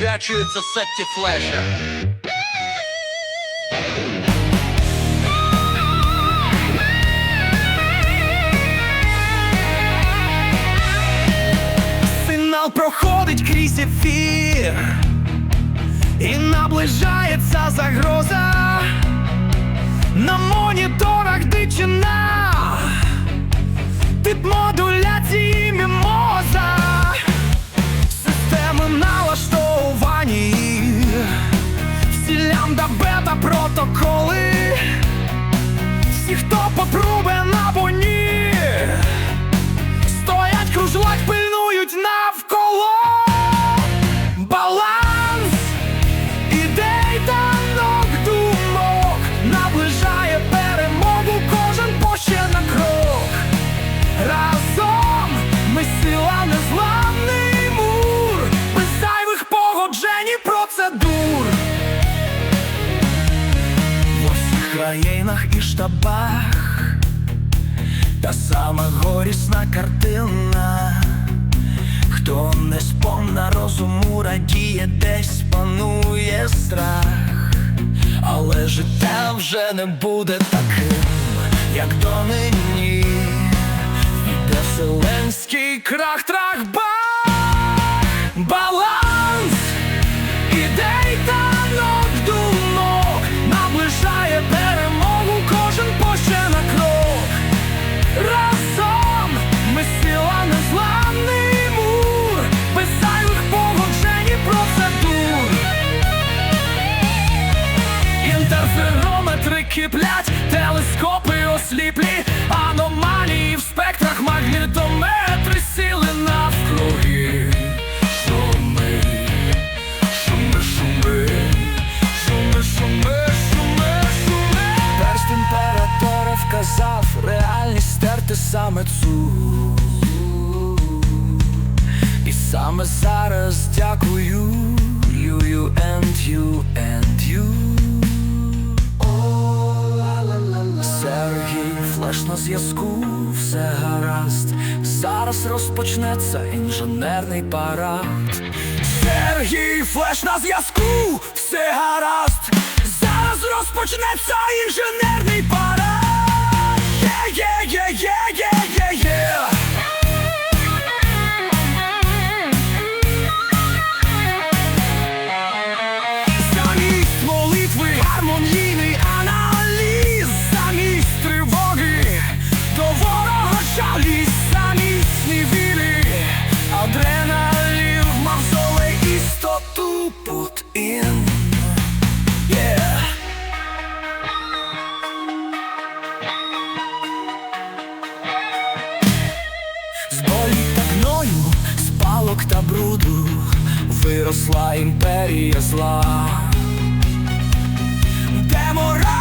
присвячується Сетті Флеша. Сигнал проходить крізь ефір І наближається загроза протоколи Всі, хто попрубе на боні усіх країнах і штабах. Та сама горісна картина, хто не сповна розуму радіє, десь панує страх, але життя вже не буде таким, як до нині. Іде вселенський крах трах бах Інтерферометри киплять, телескопи осліплі, аномалії в спектрах магнітометри сіли навкруги. Шуми, шуми, шуми, шуми, шуми, шуми, шуми. Перст імператора вказав реальність стерти саме цю. І саме зараз дякую you, you and you and you. На зв'язку, все гаразд. Зараз розпочнеться інженерний парад. Сергій, флеш на зв'язку, все гаразд. Зараз розпочнеться інженерний парад. Є, палок та бруду виросла імперія зла, де мораль